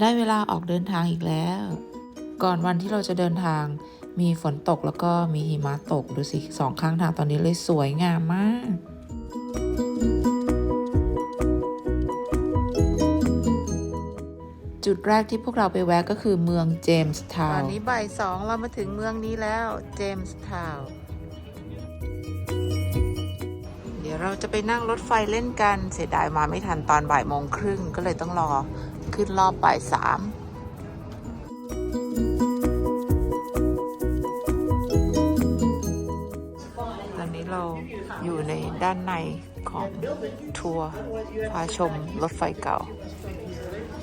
ได้เวลาออกเดินทางอีกแล้ว ก่อนวันที่เราจะเดินทาง มีฝนตกแล้วก็มีหิมะตกดูสิสองข้างทางตอนนี้เลยสวยงามมากจุดแรกที่พวกเราไปแวะก็คือเมืองเจมส์ทาวน์ตอนนี้บ่ายสองเรามาถึงเมืองนี้แล้วเจมส์ทาวน์เดี๋ยวเราจะไปนั่งรถไฟเล่นกันเสียดายมาไม่ทันตอนบ่ายโมงครึ่งก็เลยต้องรอ ขึ้นรอบบ่ายสามตอนนี้เราอยู่ในด้านในของทัวร์พาชมรถไฟเก่า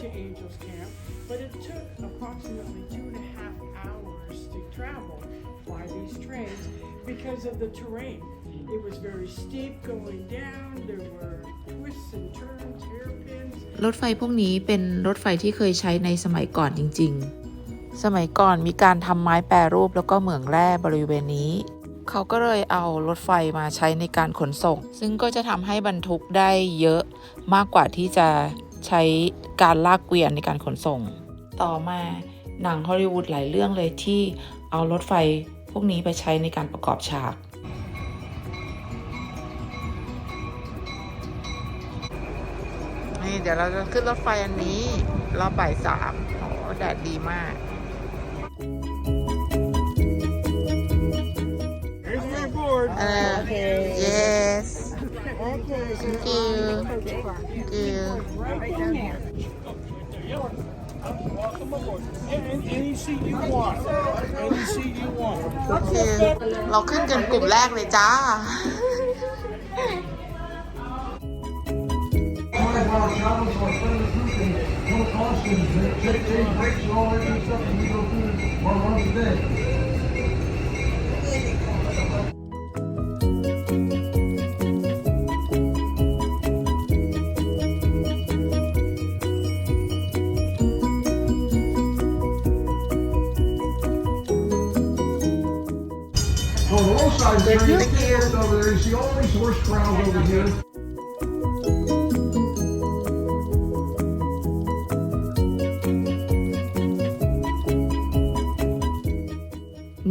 to Angels Camp, but it took approximately two and a half hours to travel by these trains because of the terrain. It was very steep going down, there were twists and turns, hairpins. รถไฟพวกนี้เป็นรถไฟที่เคยใช้ในสมัยก่อนจริง ๆ สมัยก่อนมีการทำไม้แปรรูปแล้วก็เหมืองแร่บริเวณนี้ เขาก็เลยเอารถไฟมาใช้ในการขนส่ง ซึ่งก็จะทำให้บรรทุกได้เยอะมากกว่าที่จะใช้การลากเกวียนในการขนส่ง ต่อมาหนังฮอลลีวูดหลายเรื่องเลยที่เอารถไฟพวกนี้ไปใช้ในการประกอบฉาก นี่เดี๋ยวเราจะขึ้นรถไฟอันนี้ รอบบ่ายสามโอ้แดดดีมากเออ yes thank you thank you โอเค เราขึ้นกันกลุ่มแรกเลยจ้า Twenty-four travels for further proof and no and check change breaks and all that good stuff and we go through it one a day. 'On the low side over there, you see all these horse corrals over here.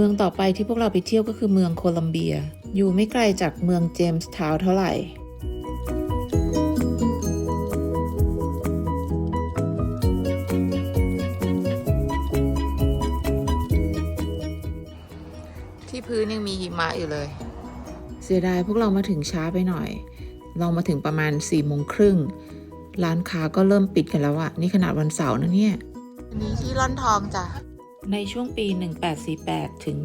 มืองต่อไปที่พวกเราไปเที่ยวก็คือเมืองโคลัมเบีย อยู่ไม่ไกลจากเมืองเจมส์ทาวน์เท่าไหร่ที่พื้นยังมีหิมะอยู่เลย เสียดายพวกเรามาถึงช้าไปหน่อย เรามาถึงประมาณ4ี่โมงครึ่ง ร้านค้าก็เริ่มปิดกันแล้วอะนี่ขนาดวันเสาร์นะเนี่ย อันนี้ที่ร่อนทองจ้ะ ในช่วงปี 1848 ถึง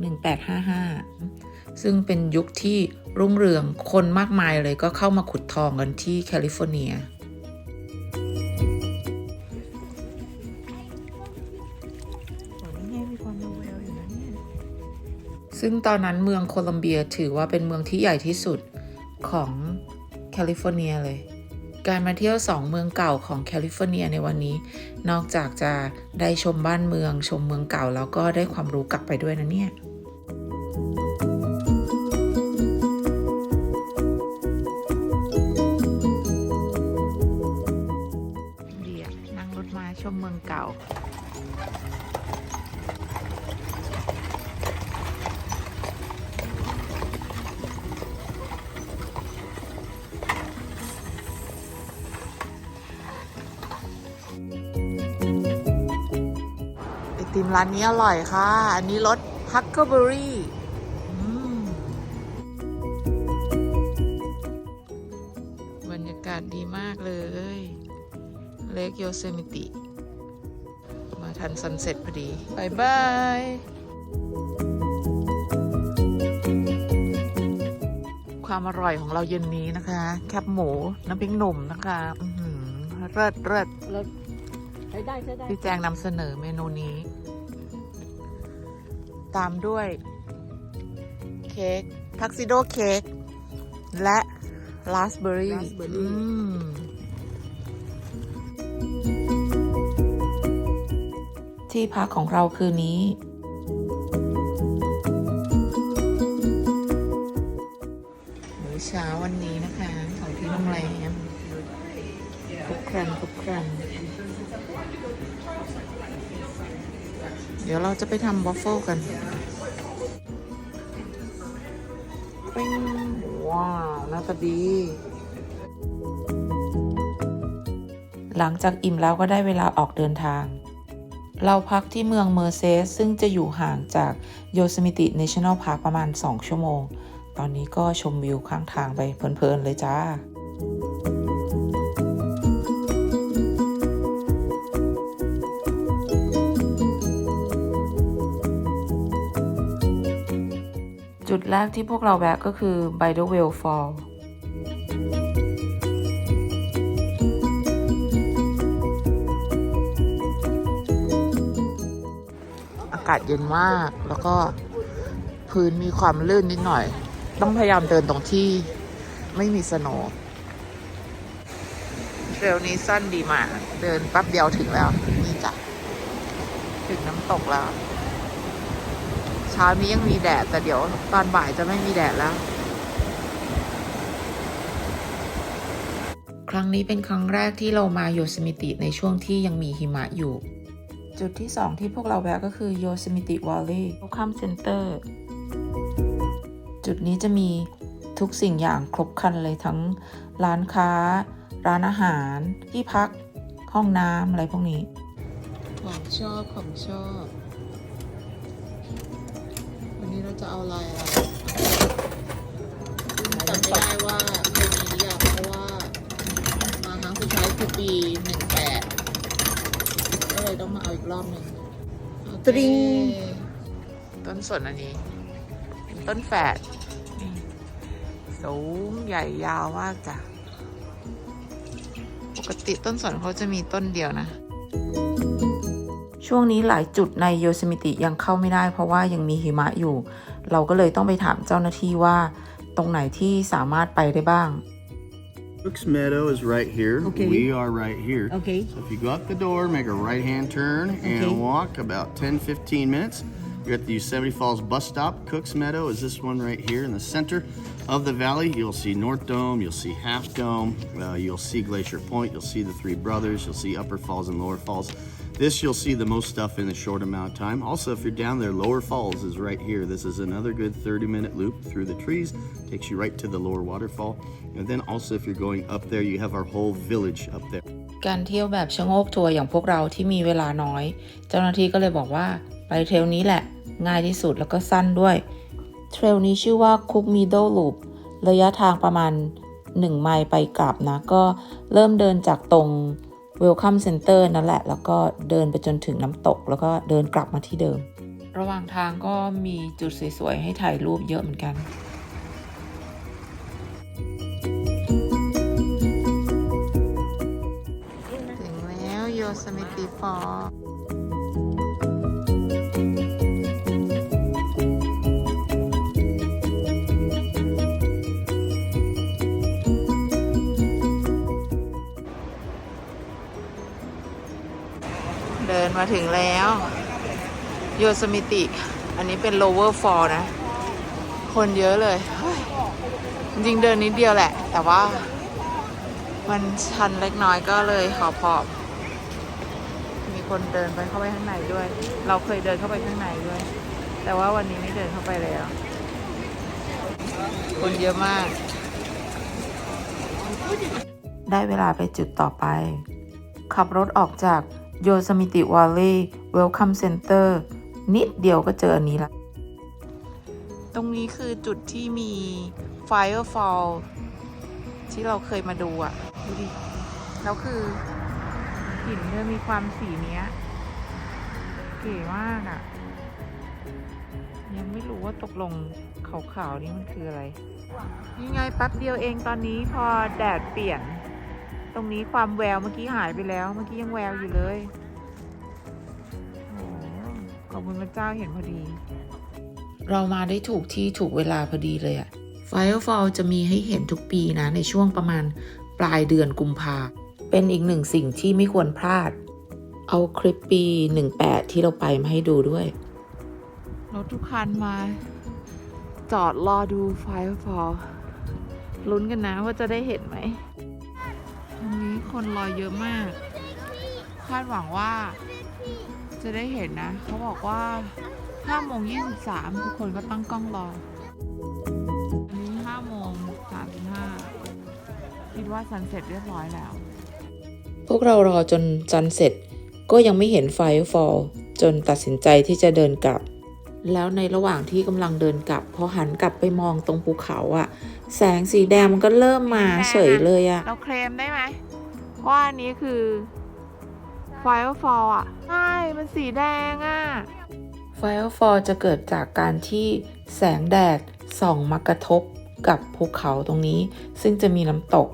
1855 ซึ่งเป็นยุคที่รุ่งเรืองคนมากมายเลยก็เข้ามาขุดทองกันที่แคลิฟอร์เนีย ซึ่งตอนนั้นเมืองโคลัมเบียถือว่าเป็นเมืองที่ใหญ่ที่สุดของแคลิฟอร์เนียเลย การมาเที่ยวสองเมืองเก่าของแคลิฟอร์เนียในวันนี้ นอกจากจะได้ชมบ้านเมือง ชมเมืองเก่าแล้วก็ได้ความรู้กลับไปด้วยนะเนี่ยดีนั่งรถมาชมเมืองเก่า ร้านนี้อร่อยค่ะ อันนี้รสฮักเกอร์เบอรี่บรรยากาศดีมากเลย เลกโยเซมิติ มาทันซันเซ็ตพอดีบายบายความอร่อยของเราเย็นนี้นะคะ แคบหมู น้ำพริกหนุ่มนะคะอือหือเลิศเลิศใช้ได้ใช้ได้พี่แจงนำเสนอเมนูนี้ ตามด้วย เค้กทักซิโดเค้กและลาสเบอรี่ Raspberry ที่พักของเราคืนนี้ มื้อเช้าวันนี้นะคะ ของที่โรงแรมครบครันครบครัน ดี๋ยวเราจะไปทำวอฟเฟิลกันปิ้งว้าวหน้าตาดี หลังจากอิ่มแล้วก็ได้เวลาออกเดินทาง เราพักที่เมืองเมอร์เซส ซึ่งจะอยู่ห่างจากโยสมิติ National Park ประมาณ 2 ชั่วโมง ตอนนี้ก็ชมวิวข้างทางไปเพลินๆเลยจ้า จุดแรกที่พวกเราแวะก็คือ b i d e w e l l Fall อากาศเย็นมากแล้วก็พื้นมีความลื่นนิดหน่อย ต้องพยายามเดินตรงที่ไม่มีสโนว์เทรลนี้สั้นดีมาก เดินแป๊บเดียวถึงแล้ว นี่จ้ะ ถึงน้ำตกแล้ว ช้านี้ยังมีแดด แต่เดี๋ยวตอนบ่ายจะไม่มีแดดแล้ว ครั้งนี้เป็นครั้งแรกที่เรามาโยสมิติในช่วงที่ยังมีหิมะอยู่ จุดที่ 2 ที่พวกเราแวะก็คือโยสมิติวอลเลย์ Welcome Center จุดนี้จะมีทุกสิ่งอย่างครบครันเลยทั้งร้านค้า ร้านอาหาร ที่พัก ห้องน้ำอะไรพวกนี้ ของชอบ ของชอบวั นนี้เราจะเอาอะไรอะจำไม่ได้ว่าเคยมีหรือยังเพราะว่ามาครั้งสุดท้ายคือปีหนึ่งแปดก็เลยต้องมาเอาอีกรอบหนึ่งตริง ต้นสนอันนี้เป็นต้นแฝดนี่สูงใหญ่ยาวมากจ้ะ ปกติต้นสนเขาจะมีต้นเดียวนะ ช่วงนี้หลายจุดในโยสมิติยังเข้าไม่ได้ เพราะว่ายังมีหิมะอยู่ เราก็เลยต้องไปถามเจ้าหน้าที่ว่า ตรงไหนที่สามารถไปได้บ้าง Brooks Meadow is right here. Okay. We are right here. Okay. So if you go out the door, make a right hand turn and Okay. walk about 10 15 minutes. You're at the Yosemite Falls bus stop. Cooks Meadow is this one right here in the center of the valley. You'll see North Dome, you'll see Half Dome, uh, you'll see Glacier Point, you'll see the Three Brothers, you'll see Upper Falls and Lower Falls. This you'll see the most stuff in a short amount of time. Also, if you're down there, Lower Falls is right here. This is another good 30 minute loop through the trees, takes you right to the lower waterfall. And then also, if you're going up there, you have our whole village up there. การเที่ยวแบบชะโงกทัวร์อย่างพวกเราที่มีเวลาน้อย เจ้าหน้าที่ก็เลยบอกว่าไปเทรลนี้แหละ ง่ายที่สุดแล้วก็สั้นด้วย เทรลนี้ชื่อว่า Cook Middle Loop ระยะทางประมาณ 1 ไมล์ไปกลับนะ ก็เริ่มเดินจากตรง Welcome Center นั่นแหละ แล้วก็เดินไปจนถึงน้ำตก แล้วก็เดินกลับมาที่เดิม ระหว่างทางก็มีจุดสวยๆ ให้ถ่ายรูปเยอะเหมือนกันถึงแล้วโยสมิติฟอร์ มาถึงแล้ว โยสมิติ อันนี้เป็น lower fall นะ คนเยอะเลยยจริงเดินนิดเดียวแหละ แต่ว่า มันชันเล็กน้อยก็เลยขอพอบมีคนเดินไปเข้าไปข้างในด้วย เราเคยเดินเข้าไปข้างในด้วย แต่ว่าวันนี้ไม่เดินเข้าไปแล้ว คนเยอะมาก ได้เวลาไปจุดต่อไป ขับรถออกจาก โยสมิติว a ล l ี y Welcome Center นิดเดียวก็เจออันนี้ละตรงนี้คือจุดที่มี Firefall ที่เราเคยมาดูอะ ดูดิ แล้วคือหินเนี่ยมีความสีเนี้ย เก๋มากอะ ยังไม่รู้ว่าตกลงขาวๆนี่มันคืออะไร ยังไงแป๊บเดียวเองตอนนี้พอแดดเปลี่ยน ตรงนี้ความแววเมื่อกี้หายไปแล้ว เมื่อกี้ยังแววอยู่เลยโอ้โหขอบคุณพระเจ้าเห็นพอดี เรามาได้ถูกที่ถูกเวลาพอดีเลยอะ Firefall จะมีให้เห็นทุกปีนะ ในช่วงประมาณปลายเดือนกุมภาเป็นอีกหนึ่งสิ่งที่ไม่ควรพลาด เอาคลิปปี 18 ที่เราไปมาให้ดูด้วย รถทุกคันมา จอดรอดู Firefall ลุ้นกันนะว่าจะได้เห็นไหม วันนี้คนรอเยอะมาก คาดหวังว่า จะได้เห็นนะ เขาบอกว่า5โมง23 ทุกคนก็ตั้งกล้องรอ อันนี้5โมง35คิดว่าซันเสร็จเรียบร้อยแล้ว พวกเรารอจนจันเสร็จ ก็ยังไม่เห็นไฟฟอลจนตัดสินใจที่จะเดินกลับ แล้วในระหว่างที่กำลังเดินกลับ พอหันกลับไปมองตรงภูเขาอะ แสงสีแดงมันก็เริ่มมาเฉยเลยอะเราเคลมได้ไหมว่าอันนี้คือ Firefall อะใช่มันสีแดงอะ Firefall จะเกิดจากการที่แสงแดดส่องมากระทบกับภูเขาตรงนี้ ซึ่งจะมีน้ำตก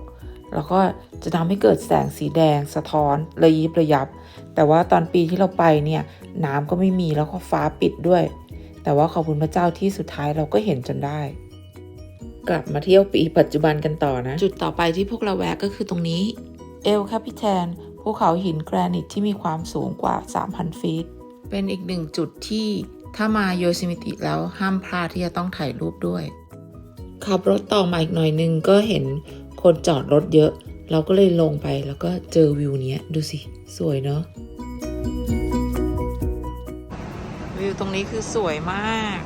แล้วก็จะทำให้เกิดแสงสีแดงสะท้อนระยิบระยับ แต่ว่าตอนปีที่เราไปเนี่ยน้ำก็ไม่มีแล้วก็ฟ้าปิดด้วย แต่ว่าขอบคุณพระเจ้าที่สุดท้ายเราก็เห็นจนได้ กลับมาเที่ยวปีปัจจุบันกันต่อนะ จุดต่อไปที่พวกเราแวะก็คือตรงนี้ เอลคาปิแทนภูเขาหินแกรนิตที่มีความสูงกว่า 3,000 ฟีต เป็นอีกหนึ่งจุดที่ถ้ามาโยซิมิติแล้วห้ามพลาดที่จะต้องถ่ายรูปด้วย ขับรถต่อมาอีกหน่อยนึงก็เห็นคนจอดรถเยอะ เราก็เลยลงไปแล้วก็เจอวิวเนี้ย ดูสิ สวยเนาะวิวตรงนี้คือสวยมาก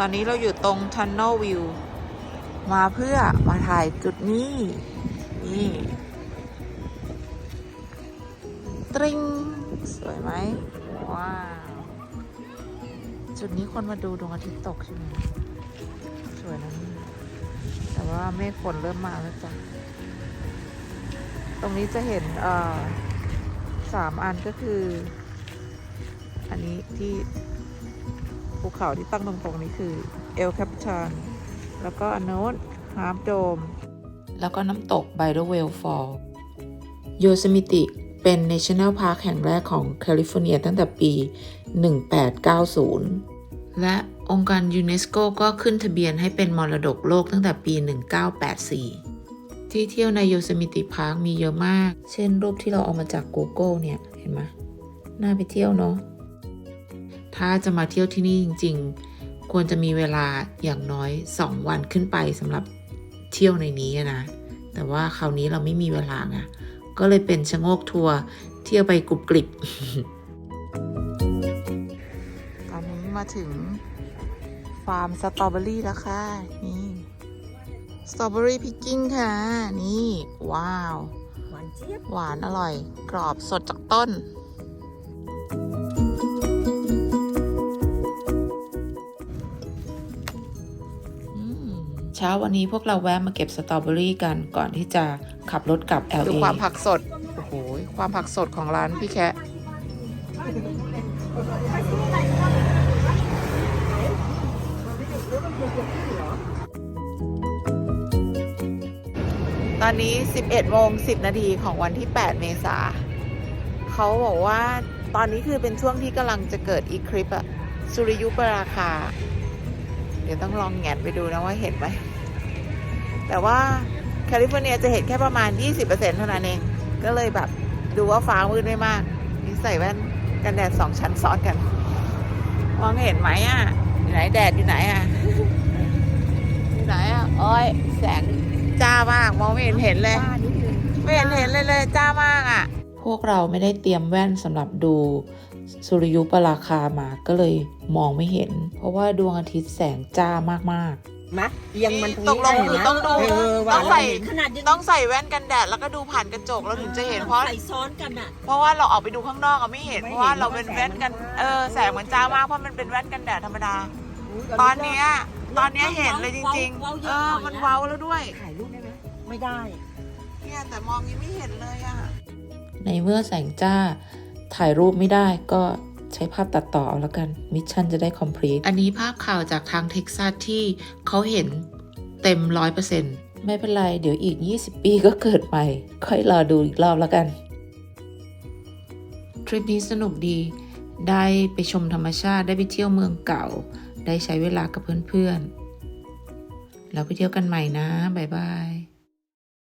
ตอนนี้เราอยู่ตรง Tunnel View มาเพื่อมาถ่ายจุดนี้ นี่ตริงสวยไหมว้าว จุดนี้คนมาดูดวงอาทิตย์ตกใช่ไหมสวยนะแต่ว่าเมฆฝนเริ่มมาแล้วจ้ะ ตรงนี้จะเห็นเอ่อสามอันก็คือ อันนี้ที่ ภูเขาที่ตั้งตรงๆนี้คือเอลแคปชานแล้วก็อันโน้นฮาร์ d โดม แล้วก็น้ำตกไบเดอร์เวลฟอลโย s มิติเป็น National Park แห่งแรกของแคลิฟอร์เนียตั้งแต่ปี 1890 และองค์การยูเนสโกก็ขึ้นทะเบียนให้เป็นมรดกโลกตั้งแต่ปี 1984 ที่เที่ยวในโย s มิติพาร์คมีเยอะมาก เช่นรูปที่เราเอามาจาก Google เนี่ย เห็นไหมน่าไปเที่ยวเนาะ ถ้าจะมาเที่ยวที่นี่จริง ๆ ควรจะมีเวลาอย่างน้อย 2 วันขึ้นไปสำหรับเที่ยวในนี้อะนะแต่ว่าคราวนี้เราไม่มีเวลาไงก็เลยเป็นชะโงกทัวร์เที่ยวไปกรุบกริบตอนนี้มาถึงฟาร์มสตรอเบอรี่แล้วค่ะ นี่ สตรอเบอรี่พิกกิ้งค่ะ นี่ ว้าว หวานเจี๊ยบ หวานอร่อย กรอบสดจากต้น เช้าวันนี้พวกเราแวะมาเก็บสตรอเบอรี่กันก่อนที่จะขับรถกลับ LA ดูความผักสด โอ้โห ความผักสดของร้านพี่แคะตอนนี้ 11โมง10 นาทีของวันที่ 8 เมษา เขาบอกว่าตอนนี้คือเป็นช่วงที่กำลังจะเกิดอีคลิปอะสุริยุปราคา เดี๋ยวต้องลองแงนไปดูนะว่าเห็นไหมแต่ว่าแคลิฟอร์เนียจะเห็นแค่ประมาณ 20%เท่านั้นเอง ก็เลยแบบดูว่าฟ้ามืดไม่มากนี่ใส่แว่นกันแดดสองชั้นซ้อนกันมองเห็นไหมอะอยู่ไหนแดดอยู่ไหนอะอยู่ไหนอะโอ้ยแสงจ้ามาก มองไม่เห็นเห็นเลยป้านิดนึงไม่เห็นเห็นเลยเลยจ้ามากอะพ วกเราไม่ได้เตรียมแว่นสำหรับดู สุริยุปราคามาก็เลยมองไม่เห็น เพราะว่าดวงอาทิตย์แสงจ้ามากมะเอียงมันตกลงคือต้องดูเออว่าต้องใส่เราเห็นขนาดยังๆต้องใส่แว่นกันแดดแล้วก็ดูผ่านกระจกเราถึงจะเห็นเพราะใส่ซ้อนกันอะเพราะว่าเราออกไปดูข้างนอกอะไม่เห็นไม่เพเห็นราะว่าเราเป็นเพราะแสงแว่นกันมันเออแสงเหมือนจ้ามากเพราะมันเป็นแว่นกันแดดธรรมดา ตอนเนี้ยตอนเนี้ยเห็นเลยจริงๆเออมันเว้าแล้วด้วยถ่ายรูปได้ไหมไม่ได้เนี่ยแต่มองยังไม่เห็นเลยอะ ในเมื่อแสงจ้าถ่ายรูปไม่ได้ก็ใช้ภาพตัดต่อเอาแล้วกันมิชชั่นจะได้ complete อันนี้ภาพข่าวจากทางเท็กซัสที่เขาเห็นเต็มร้อยเปอร์เซ็นต์ไม่เป็นไร เดี๋ยวอีก 20 ปีก็เกิดใหม่ ค่อยรอดูอีกรอบแล้วกัน ทริปนี้สนุกดี ได้ไปชมธรรมชาติ ได้ไปเที่ยวเมืองเก่า ได้ใช้เวลากับเพื่อนๆ แล้วไปเที่ยวกันใหม่นะ บ๊ายบาย